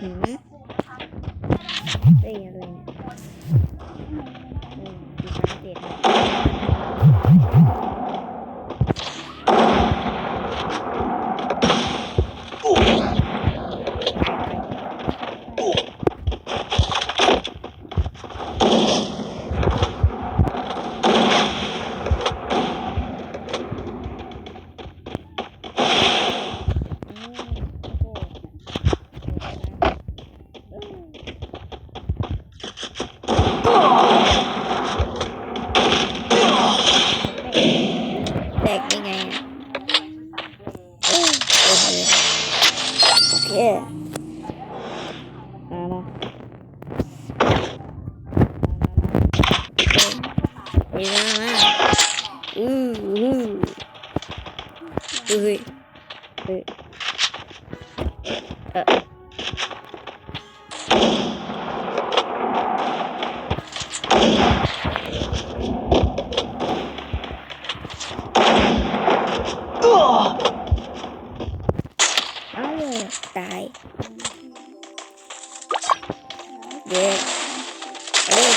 หื ออเอาเลยตาย เย้เอ้ย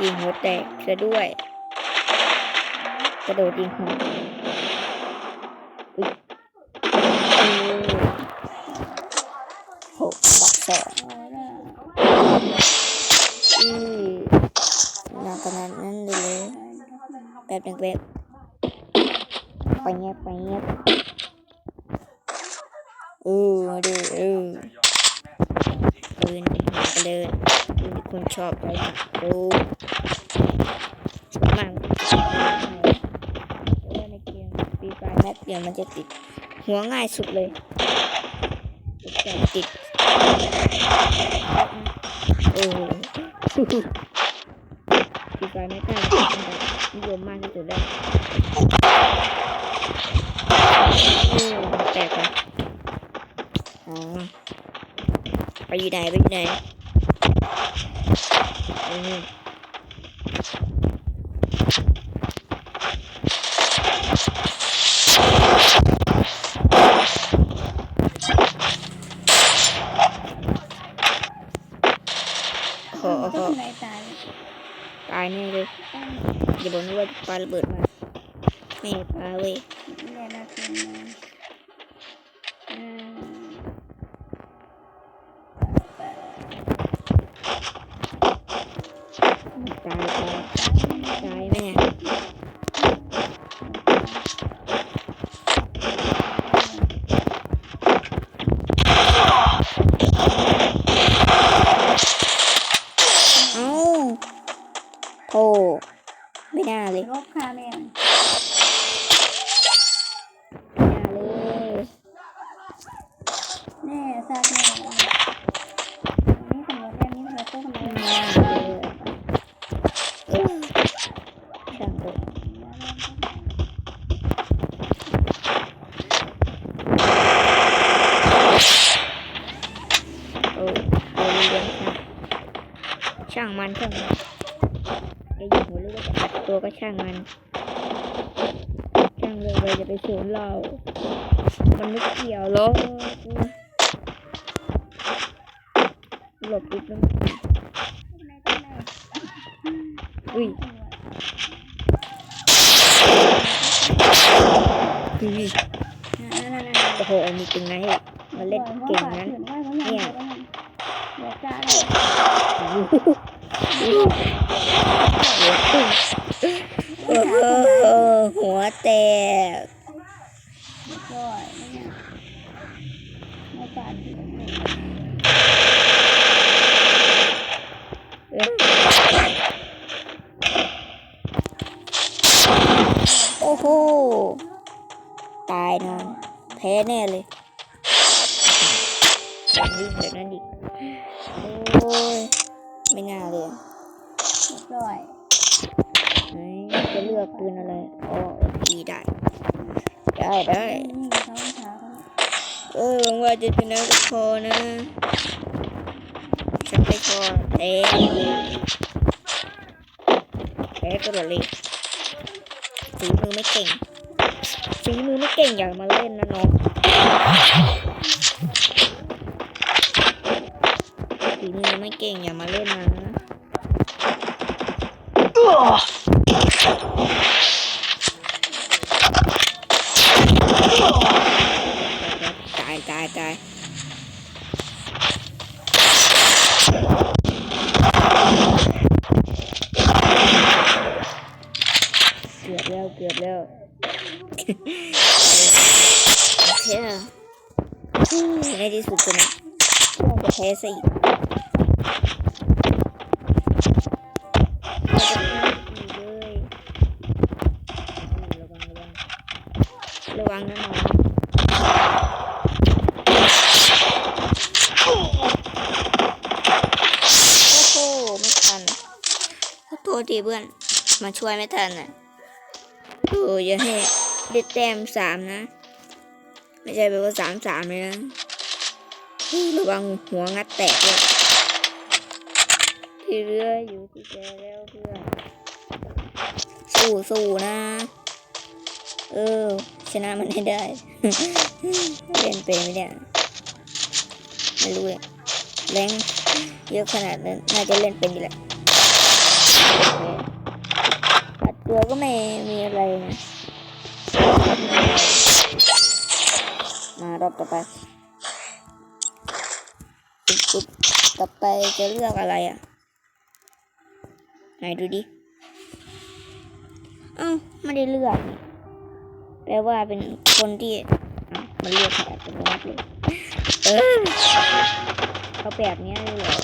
ยิงหัวแตกซะด้วย กระโดดยิงหัวอุ๊ยอือหกบักสองอือหนักขนาดนั้นเลยเลยแป๊บหนึ่งแป๊บไปเงียบไปเงียบเออมาดูเออปืนหัวกระเดินปืนที่คุณชอบเลยดูมันเล่นในเกมฟรีไฟแม็กเดียวมันจะติด หัวง่ายสุดเลยติดติดโอ้ ฟรีไฟแม็กได้นิยมมากที่สุดแล้วแตกแล้วอ๋อไปอยู่ไหนไปอยู่ไหนอืมโอ้โหโอ้โหไหน ตายตายแน่เลยอย่าบอกนะว่าปลาระเบิดมาแม่ปลาเว้ยตายตายตายไหมเนี่ยเอ้าโธ่ไม่น่าเลย ลบค่าแม่ ไม่น่าเลยแน่ซากแม่นี่ตำรวจแม่นี่ตำรวจตู้ทำไมไม่น่าเลยเออช่างเถอะโอ้โอ้ยเรื่องช่างช่างมันช่างมันไอ้ยิงหัวหรือว่าจะอัดตัวก็ช่างมันช่างเลยเลยจะไปสวนเรา มันไม่เกี่ยวหรอก หลบปุ๊บแล้วอุ้ยอุ้ยโอ้โหมีจริงนะเฮ้ยมาเล่นเก่งนั้นเนี่ยเดี๋ยวจ้าเลยโอ้โหโอ้โหหัวแตก ด้วยเนี่ยไม่ปาด โอ้โห ตายนอนแพ้แน่เลยวิ่งแบบนั้นอีกโอ้ยไม่น่าเลยด้วยไหนจะเลือกปืนอะไรอ๋อดีได้ ได้ได้นี่เขาขาเขาเออหวังว่าจะชนะก็พอนะฉันไม่พอแพ้แพ้ก็เลยฝีมือไม่เก่ง ฝีมือไม่เก่งอย่ามาเล่นนะน้องฝีมือไม่เก่งอย่ามาเล่นนะตายตายตายเกือบแล้วเกือบแล้ว โอเคอืมในที่สุดก็นะต้องไปแพ้ซะอีกระวังระวังระวังนะน้องโอ้โหไม่ทันขอโทษทีเพื่อน มาช่วยไม่ทันอะโอ้ยอย่าให้ ได้แต้มสามนะ ไม่ใช่แปลว่าสามสามเลยนะระวังหัวงัดแตกเลยที่เรืออยู่ที่แกแล้วเพื่อนสู้สู้นะ เออ ชนะมันให้ได้เล่นเป็นไมเนี่ยไม่รู้เลยแรงเยอะขนาดนั้นน่าจะเล่นเป็นอยู่แหละโอเคตัดตัวก็ไม่มีอะไรนะ มารอบต่อไปปุ๊บปุ๊บต่อไปจะเลือกอะไรอะ ไหนดูดิ เอ้าไม่ได้เลือกแปลว่าเป็นคนที่อะมันเลือกแบบนมัติเลยเออเขาแบบนี้เลยเหรอ